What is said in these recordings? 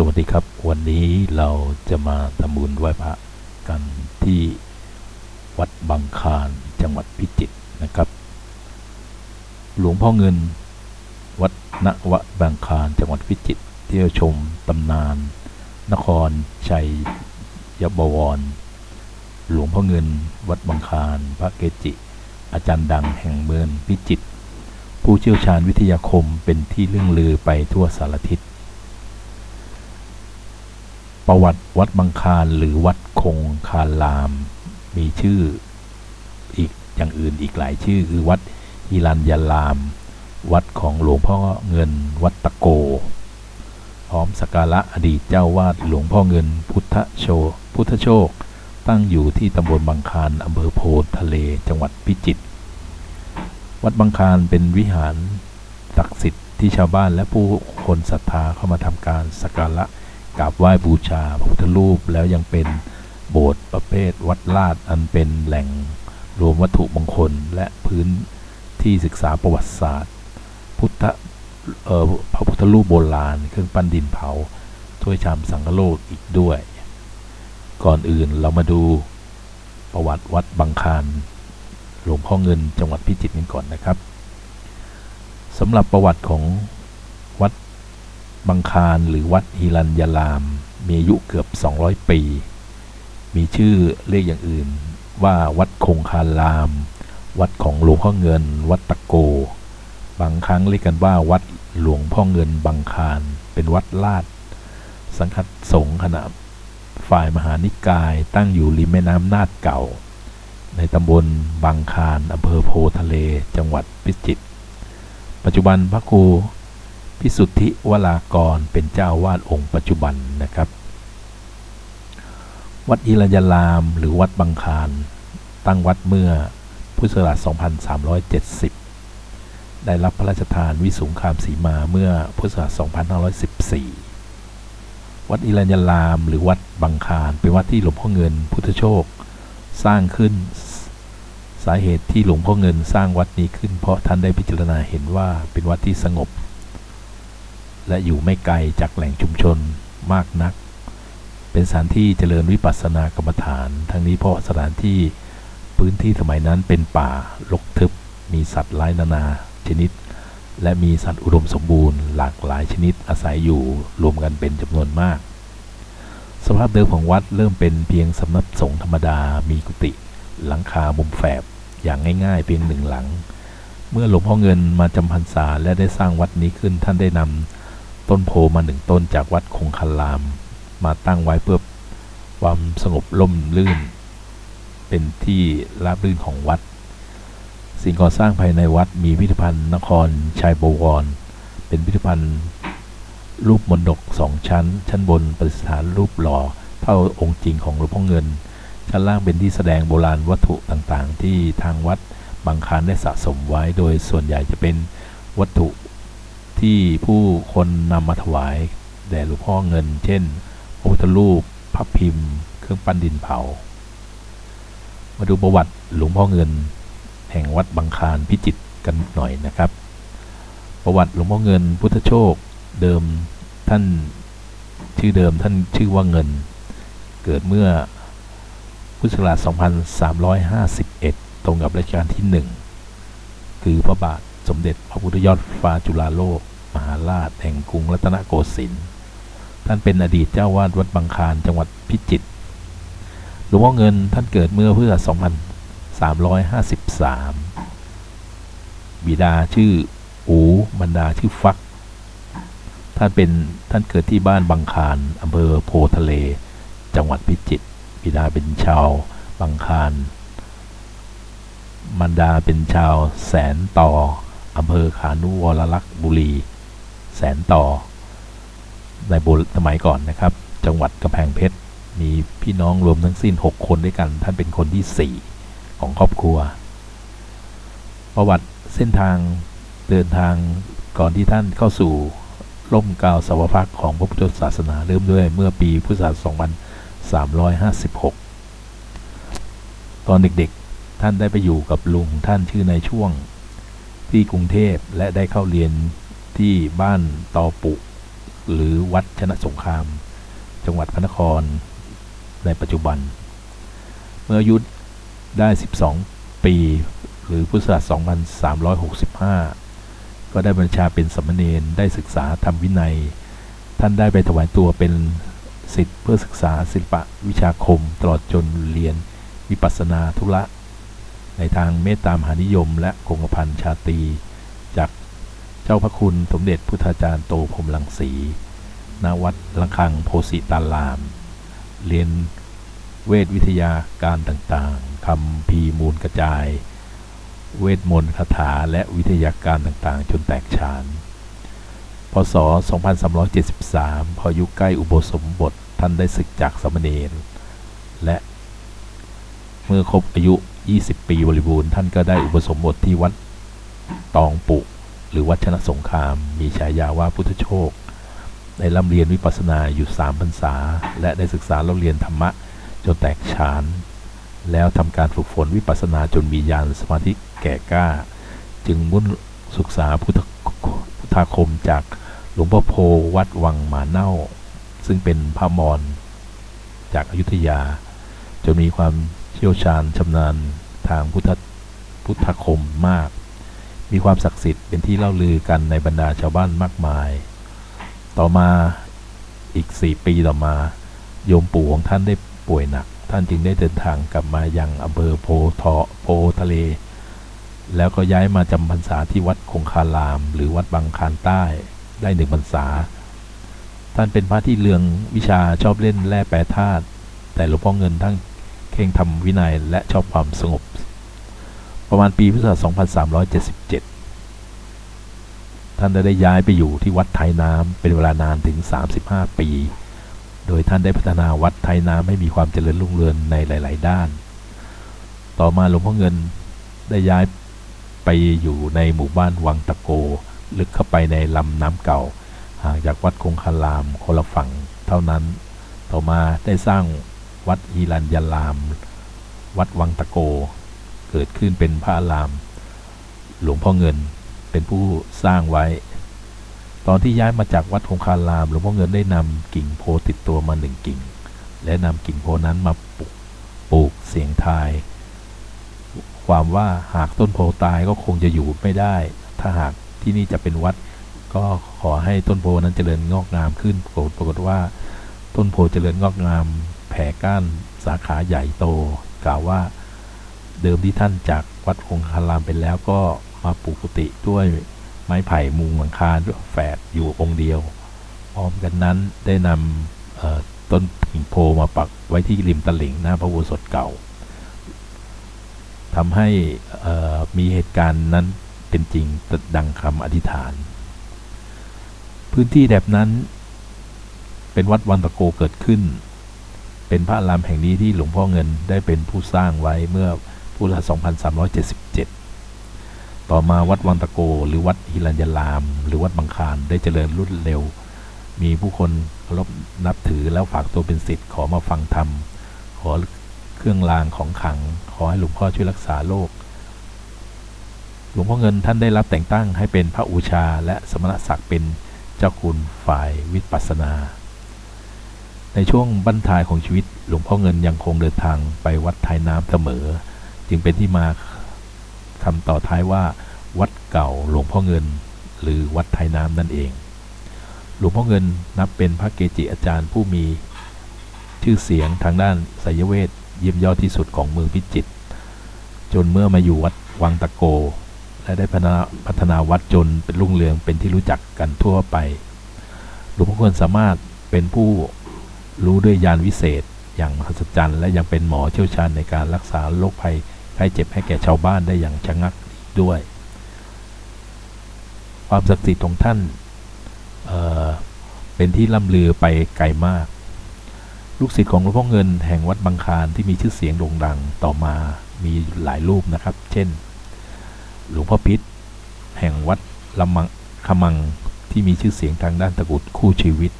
สวัสดีครับ วันนี้เราจะมาทำบุญไหว้พระกันที่วัดบางคานจังหวัดพิจิตรนะครับ หลวงพ่อเงิน วัดณวะบางคานจังหวัดพิจิตรเที่ยวชมตำนาน นครชัยยบวร หลวงพ่อเงิน วัดบางคานพระเกจิ อาจารย์ดังแห่งเมืองพิจิตรผู้เชี่ยวชาญวิทยาคมเป็นที่เรื่องลือไปทั่วสารทิศ ประวัติวัดบางคานหรือวัดคงคาราม มีชื่ออีกอย่างอื่นอีกหลายชื่อ คือวัดฮิรัญยาราม วัดของหลวงพ่อเงินวัดตะโก พร้อมสักการะอดีตเจ้าวาดหลวงพ่อเงินพุทธโช พุทธโชค ตั้งอยู่ที่ตำบลบางคานอำเภอโพธทะเลจังหวัดพิจิตรวัดบางคานเป็นวิหารศักดิ์สิทธิ์ที่ชาวบ้านและผู้คนศรัทธาเข้ามาทำการสักการะ กราบไหว้บูชาพระพุทธรูปแล้วยังเป็นโบสถ์ประเภทวัดลาดอันเป็นแหล่งรวมวัตถุมงคลและพื้นที่ศึกษาประวัติศาสตร์ พุทธพระพุทธรูปโบราณ เครื่องปั้นดินเผาถ้วยชามสังฆโลกอีกด้วย ก่อนอื่นเรามาดูประวัติวัดบางคานหลวงพ่อเงินจังหวัดพิจิตรกันก่อนนะครับสำหรับประวัติของ บางคานหรือวัดฮิรัญยาราม มีอายุเกือบ 200 ปี มีชื่อเรียกอย่างอื่นว่าวัดคงคาราม วัดของหลวงพ่อเงิน วัดตะโก บางครั้งเรียกกันว่าวัดหลวงพ่อเงินบางคานเป็นวัดลาด สังกัดสงฆ์ขนาดฝ่ายมหานิกายตั้งอยู่ริมแม่น้ำนาดเก่า ในตำบลบางคานอำเภอโพทะเล จังหวัดพิจิตร ปัจจุบันพระครู พิสุทธิวรากรเป็นเจ้าวาดองค์ปัจจุบันนะครับ วัดอิรยารามหรือวัดบางคานตั้งวัดเมื่อพุทธศักราช 2370 ได้รับพระราชทานวิสุงคามสีมาเมื่อพุทธศักราช 2514 วัดอิรยารามหรือวัดบางคานเป็นวัดที่หลวงพ่อเงินพุทธโชค สร้างขึ้นสาเหตุที่หลวงพ่อเงินสร้างวัดนี้ขึ้น เพราะท่านได้พิจารณาเห็นว่าเป็นวัดที่สงบ และอยู่ไม่ไกลจากแหล่งชุมชนมากนัก เป็นสถานที่เจริญวิปัสสนากรรมฐาน ทั้งนี้เพราะสถานที่พื้นที่สมัยนั้นเป็นป่ารกทึบ มีสัตว์หลายนานาชนิด และมีสัตว์อุดมสมบูรณ์หลากหลายชนิดอาศัยอยู่รวมกันเป็นจำนวนมาก สภาพเดิมของวัดเริ่มเป็นเพียงสำนักสงฆ์ธรรมดา มีกุฏิหลังคามุมแฝบอย่างง่ายๆ เพียงหนึ่งหลัง เมื่อหลวงพ่อเงินมาจำพรรษาและได้สร้างวัดนี้ขึ้นท่านได้นำ ต้นโพมาหนึ่งต้นจากวัดคงคาราม มาตั้งไว้เพื่อความสงบร่มรื่น เป็นที่ราบรื่นของวัด สิ่งก่อสร้างภายในวัดมีพิพิธภัณฑ์นครชัยบวร เป็นพิพิธภัณฑ์รูปมนดกสองชั้น ชั้นบนประดิษฐานรูปหล่อเท่าองค์จริงของหลวงพ่อเงิน ชั้นล่างเป็นที่แสดงโบราณวัตถุต่างๆ ที่ทางวัดบางคานได้สะสมไว้ โดยส่วนใหญ่จะเป็นวัตถุ ที่ผู้คนนำมาถวายแด่หลวงพ่อเงิน เช่นพระพุทธรูปพระพิมพ์ เครื่องปั้นดินเผา มาดูประวัติหลวงพ่อเงิน แห่งวัดบางคานพิจิตรกันหน่อยนะครับ ประวัติหลวงพ่อเงินพุทธโชคเดิมท่านชื่อเดิมท่านชื่อว่าเงิน เกิดเมื่อพุทธศักราช 2351 ตรงกับรัชกาลที่ 1 คือพระบาทสมเด็จพระพุทธยอดฟ้าจุฬาโลก หาราชแห่งกรุงรัตนโกสินทร์ท่านเป็นอดีตเจ้าวาดวัดบางคานจังหวัดพิจิตรหลวงพ่อเงินท่านเกิดเมื่อพุทธศักราช2353 บิดาชื่ออูบรรดาชื่อฟัก ท่านเป็นท่านเกิดที่บ้านบางคานอำเภอโพทะเล จังหวัดพิจิตรบิดาเป็นชาวบางคานมารดาเป็นชาวแสนต่ออำเภอขานุวรลักษ์บุรี แสนต่อ ในโบราณสมัยก่อนนะครับ จังหวัดกำแพงเพชร มีพี่น้องรวมทั้งสิ้น 6 คนด้วยกัน ท่านเป็นคนที่ 4 ของครอบครัว ประวัติเส้นทางเดินทางก่อนที่ท่านเข้าสู่ร่มเกล้าสาวพักของพระพุทธศาสนาเริ่มด้วยเมื่อปีพุทธศักราช 2356 ตอนเด็กๆ ท่านได้ไปอยู่กับลุงท่านชื่อในช่วงที่กรุงเทพและได้เข้าเรียน ที่บ้านตอปุหรือวัดชนะสงคราม จังหวัดพระนคร ในปัจจุบัน เมื่อยุได้ 12 ปี หรือพุทธศักราช2365 ก็ได้บัญชาเป็นสามเณรได้ศึกษาธรรมวินัย ท่านได้ไปถวายตัวเป็นสิทธิ์เพื่อศึกษาศิลปะวิชาคม ตลอดจนเรียนวิปัสสนาธุระ ในทางเมตตามหานิยมและคงกระพันชาตี เจ้าพระคุณสมเด็จพุทธาจารย์โตพรมลังสีณวัดละคังโพสิตาราม เรียนเวทวิทยาการต่างๆคำพีมูลกระจาย เวทมนต์คาถาและวิทยาการต่างๆ จนแตกฉาน พศ 2373 พออายุใกล้อุโบสถบทท่านได้ศึกจากสมเณรและเมื่อครบอายุ 20 ปีบริบูรณ์ ท่านก็ได้อุปสมบทที่วัดตองปุ หรือวัชนะสงคราม มีฉายาว่าพุทธโชค ได้ร่ำเรียนวิปัสสนาอยู่3พรรษา และได้ศึกษาเล่าเรียนธรรมะจนแตกฉาน แล้วทำการฝึกฝนวิปัสสนาจนมีญาณสมาธิแก่กล้า จึงมุ่งศึกษาพุทธพุทธาคมจากหลวงพ่อโพวัดวังหมาเน่า ซึ่งเป็นพระมอญจากอายุทยา จนมีความเชี่ยวชาญชำนาญทางพุทธพุทธคมมาก มีความศักดิ์สิทธิ์เป็นที่เล่าลือกันในบรรดาชาวบ้านมากมาย ต่อมาอีกสี่ปีต่อมา โยมปู่ของท่านได้ป่วยหนัก ท่านจึงได้เดินทางกลับมายังอำเภอโพทอโพทะเล แล้วก็ย้ายมาจำพรรษาที่วัดคงคาราม หรือวัดบางคานใต้ได้หนึ่งพรรษา ท่านเป็นพระที่เลืองวิชาชอบเล่นแร่แปรธาตุแต่หลวงพ่อเงินทั้งเข่งทำวินัยและชอบความสงบ ประมาณปีพุทธศักราช2377 ท่านได้ย้ายไปอยู่ที่วัดไทยน้ำเป็นเวลานานถึง 35 ปี โดยท่านได้พัฒนาวัดไทยน้ำให้มีความเจริญรุ่งเรืองในหลาย ๆ ด้าน ต่อมาหลวงพ่อเงินได้ย้ายไปอยู่ในหมู่บ้านวังตะโก ลึกเข้าไปในลำน้ำเก่าห่างจากวัดคงคารามคนละฝั่งเท่านั้น ต่อมาได้สร้างวัดฮิรัญยาราม วัดวังตะโก เกิดขึ้นเป็นพระอาราม หลวงพ่อเงินเป็นผู้สร้างไว้ ตอนที่ย้ายมาจากวัดคงคาราม หลวงพ่อเงินได้นำกิ่งโพติดตัวมาหนึ่งกิ่ง และนำกิ่งโพนั้นมาปลูกปลูกเสียงทาย ความว่าหากต้นโพตายก็คงจะอยู่ไม่ได้ ถ้าหากที่นี่จะเป็นวัด ก็ขอให้ต้นโพนั้นเจริญงอกงามขึ้นปรากฏว่า ต้นโพเจริญงอกงาม แผ่ก้านสาขาใหญ่โต กล่าวว่า เดิมที่ท่านจากวัดคงคารามไปแล้วก็มาปลูกกุฏิด้วยไม้ไผ่มุงหลังคาด้วยแฝดอยู่องค์เดียวพร้อมกันนั้นได้นำต้นกิ่งโพมาปักไว้ที่ริมตลิ่งหน้าพระอุโบสถเก่าทำให้มีเหตุการณ์นั้นเป็นจริงดังคำอธิษฐาน พื้นที่แถบนั้นเป็นวัดวันตะโกเกิดขึ้น เป็นพระรามแห่งนี้ที่หลวงพ่อเงินได้เป็นผู้สร้างไว้เมื่อ พุทธศักราช2377 ต่อมาวัดวังตะโก หรือวัดฮิรัญยาราม หรือวัดบางคารได้เจริญรุ่นเร็ว มีผู้คนเคารพนับถือแล้วฝากตัวเป็นศิษย์ขอมาฟังธรรม ขอเครื่องรางของขลัง ขอให้หลวงพ่อช่วยรักษาโรคหลวงพ่อเงินท่านได้รับแต่งตั้งให้เป็นพระอูชาและสมณศักดิ์เป็นเจ้าคุณฝ่ายวิปัสสนา ในช่วงบั้นทายของชีวิตหลวงพ่อเงินยังคงเดินทางไปวัดไทยน้ำเสมอ จึงเป็นที่มาคำต่อท้ายว่า วัดเก่าหลวงพ่อเงิน หรือวัดไทยน้ำนั่นเอง หลวงพ่อเงินนับเป็นพระเกจิอาจารย์ผู้มีชื่อเสียงทางด้านไสยเวทเยี่ยมยอดที่สุดของเมืองพิจิตรจนเมื่อมาอยู่วัดวังตะโก และได้พัฒนาวัดจนเป็นรุ่งเรืองเป็นที่รู้จักกันทั่วไป หลวงพ่อเงินสามารถเป็นผู้รู้ด้วยยานวิเศษอย่างมหัศจรรย์และยังเป็นหมอเชี่ยวชาญในการรักษาโรคภัย ไข้เจ็บให้แก่ชาวบ้านได้อย่างชะงักด้วย ความศักดิ์สิทธิ์ของท่านเเป็นที่ล่ำลือไปไกลมาก ลูกศิษย์ของหลวงพ่อเงินแห่งวัดบางคารที่มีชื่อเสียงโด่งดังต่อมามีหลายรูปนะครับ เช่น หลวงพ่อพิษแห่งวัดลำมังขมังที่มีชื่อเสียงทางด้านตะกุดคู่ชีวิต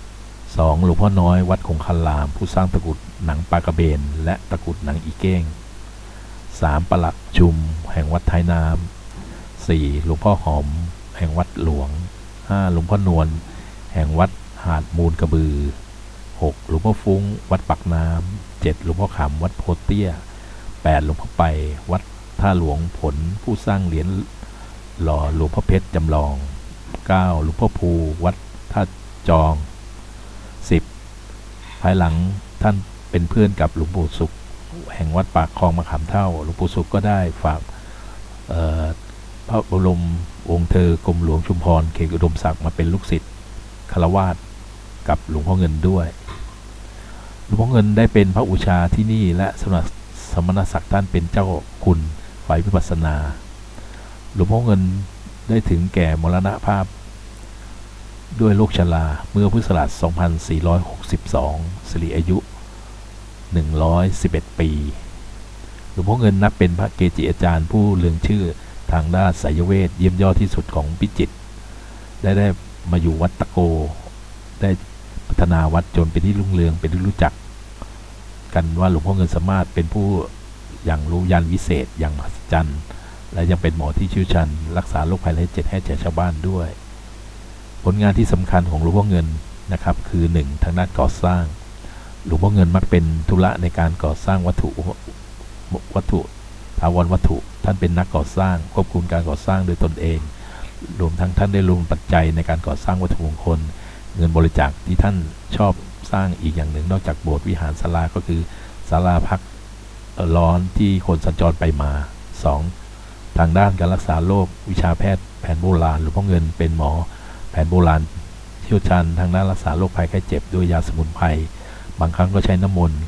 2. หลวงพ่อน้อยวัดคงคาราม ผู้สร้างตะกุดหนังปลากระเบน และตะกุดหนังอีเก้ง 3. ประหลัดชุม แห่งวัดท้ายน้ำ 4. หลวงพ่อหอม แห่งวัดหลวง 5. หลวงพ่อนวล แห่งวัดหาดมูลกระบือ 6 หลวงพ่อฟุ้ง วัดปักน้ำเจ็ดหลวงพ่อขำวัดโพเตี้ย 8 หลวงพ่อไป วัดท่าหลวงผล ผู้สร้างเหรียญหล่อหลวงพ่อเพชรจำลอง 9 หลวงพ่อภู วัดท่าจอง 10 ภายหลังท่านเป็นเพื่อนกับหลวงปู่สุข แห่งวัดปากคลองมะขามเท่าหลวงปู่สุขก็ได้ฝากพระบรมองค์เธอกรมหลวงชุมพรเขตอุดมศักดิ์มาเป็นลูกศิษย์คารวาสกับหลวงพ่อเงินด้วยหลวงพ่อเงินได้เป็นพระอุชาที่นี่และสมณสมณศักดิ์ท่านเป็นเจ้าคุณฝ่ายวิปัสนา หลวงพ่อเงินได้ถึงแก่มรณภาพ ด้วยโรคชราเมื่อพุทธศักราช2462สิริอายุ 111 ปี หลวงพ่อเงินนับเป็นพระเกจิอาจารย์ผู้เลืองชื่อทางด้านไสยเวทเยี่ยมยอดที่สุดของพิจิตรได้ได้มาอยู่วัดตะโก ได้พัฒนาวัดจนเป็นที่รุ่งเรืองเป็นที่รู้จัก กันว่าหลวงพ่อเงินสามารถเป็นผู้อย่างรู้ยันวิเศษอย่างมหัศจรรย์ และยังเป็นหมอที่เชี่ยวชาญรักษาโรคภัยไข้เจ็บให้แก่ชาวบ้านด้วย ผลงานที่สำคัญของหลวงพ่อเงินนะครับ คือหนึ่งทางด้านก่อสร้าง หลวงพ่อเงินมักเป็นธุระในการก่อสร้างวัตถุวัตถุถาวรวัตถุ ท่านเป็นนักก่อสร้างควบคุมการก่อสร้างโดยตนเอง รวมทั้งท่านได้ลงปัจจัยในการก่อสร้างวัตถุมงคล เงินบริจาคที่ท่านชอบสร้างอีกอย่างหนึ่ง นอกจากโบสถ์วิหารศาลาก็คือศาลาพักร้อนที่คนสัญจรไปมา 2. ทางด้านการรักษาโรควิชาแพทย์แผนโบราณหลวงพ่อเงินเป็นหมอ แผนโบราณเชี่ยวชาญทางด้านรักษาโรคภัยไข้เจ็บด้วยยาสมุนไพร บางครั้งก็ใช้น้ำมนต์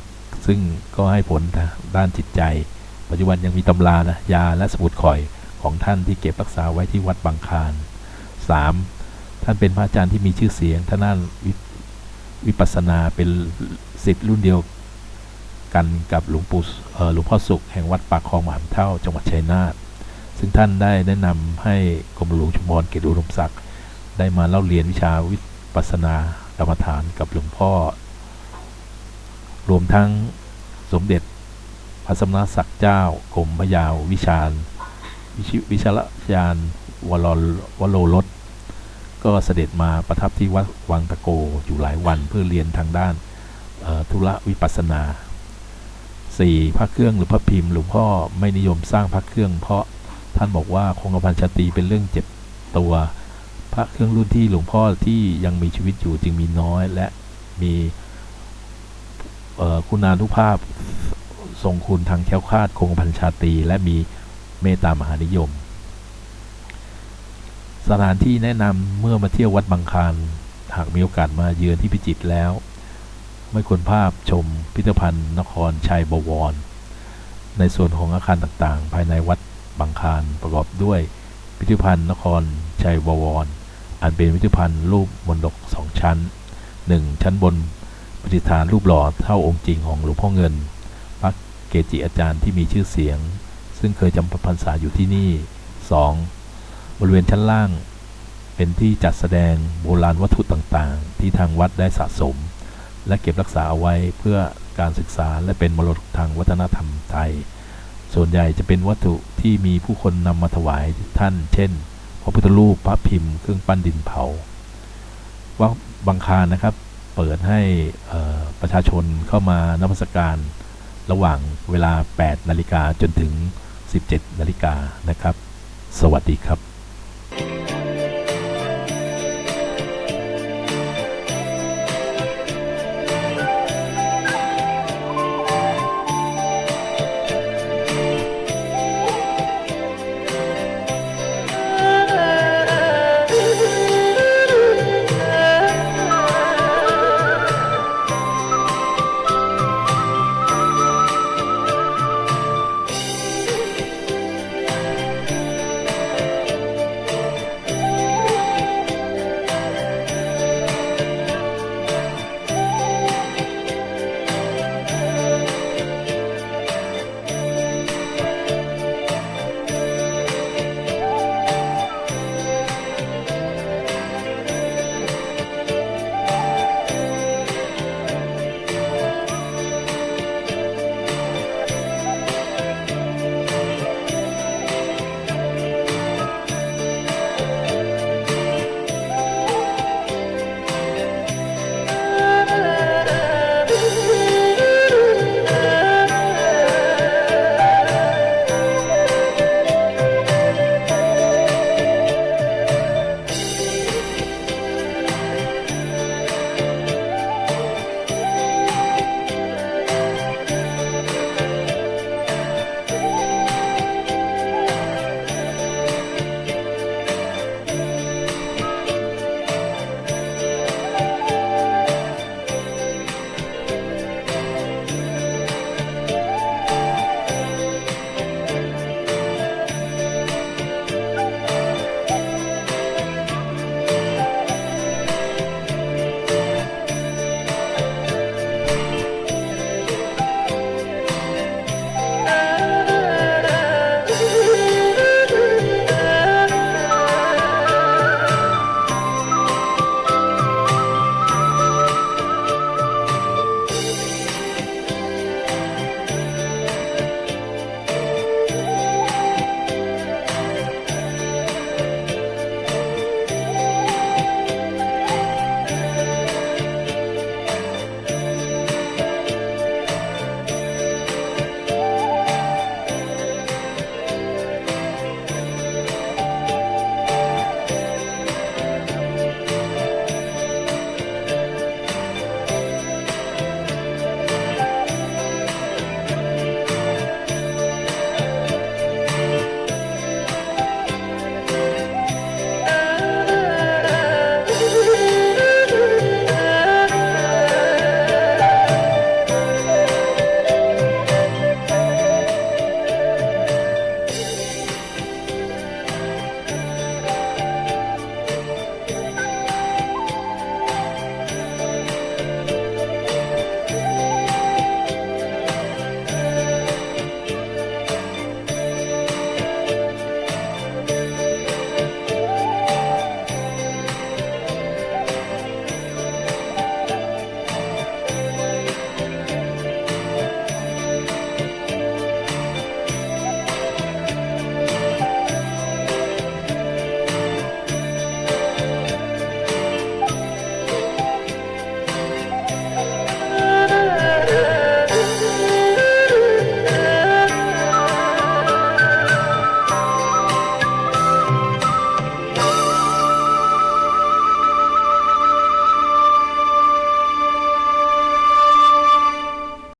ซึ่งก็ให้ผลทางด้านจิตใจ ปัจจุบันยังมีตำรานะยาและสมุดข่อยของท่านที่เก็บรักษาไว้ที่วัดบางคาร 3. ท่านเป็นพระอาจารย์ที่มีชื่อเสียงท่างด้านวิวิปัสสนาเป็นสิทธิ์รุ่นเดียวกันกับหลวงปู่หลวงพ่อสุขแห่งวัดปากคลองมหามเท่าจังหวัดชัยนาทซึ่งท่านได้แนะนำให้กรมหลวงชุมพรเกตอุมศักดิ์ได้มาเล่าเรียนวิชาวิปัสสนากรรมฐานกับหลวงพ่อ รวมทั้งสมเด็จพระสมณศักดิ์เจ้ากรมพระยาววิชาญวิชวิชลยานวโรวโรรสก็เสด็จมาประทับที่วัดวังตะโกอยู่หลายวันเพื่อเรียนทางด้านธุระวิปัสนา 4. พระเครื่องหรือพระพิมพ์หลวงพ่อไม่นิยมสร้างพระเครื่อง เพราะท่านบอกว่าคงกระพันชาตีเป็นเรื่องเจ็บตัว พระเครื่องรุ่นที่หลวงพ่อที่ยังมีชีวิตอยู่จึงมีน้อยและมี คุณานุภาพทรงคุณทางแค้วคาดคงพันชาตี และมีเมตตามหานิยม สถานที่แนะนำเมื่อมาเที่ยววัดบางคานหากมีโอกาสมาเยือนที่พิจิตรแล้ว ไม่ควรภาพชมพิพิธภัณฑ์นครชัยบวร ในส่วนของอาคารต่างๆ ภายในวัดบางคานประกอบด้วย พิพิธภัณฑ์นครชัยบวร อันเป็นพิพิธภัณฑ์รูปมนดกสองชั้น 1 ชั้นบน ประดิฐานรูปหล่อเท่าองค์จริงของหลวงพ่อเงินพระเกจิอาจารย์ที่มีชื่อเสียง ซึ่งเคยจำพรรษาอยู่ที่นี่ 2. บริเวณชั้นล่างเป็นที่จัดแสดงโบราณวัตถุต่างๆ ที่ทางวัดได้สะสม และเก็บรักษาเอาไว้เพื่อการศึกษาและเป็นมรดกทางวัฒนธรรมไทย ส่วนใหญ่จะเป็นวัตถุที่มีผู้คนนำมาถวายท่าน เช่น พระพุทธรูปพระพิมพ์เครื่องปั้นดินเผา ว่าบางคารนะครับ เปิดให้ประชาชนเข้ามานมัสการระหว่างเวลา 8 นาฬิกาจนถึง 17 นาฬิกานะครับ สวัสดีครับ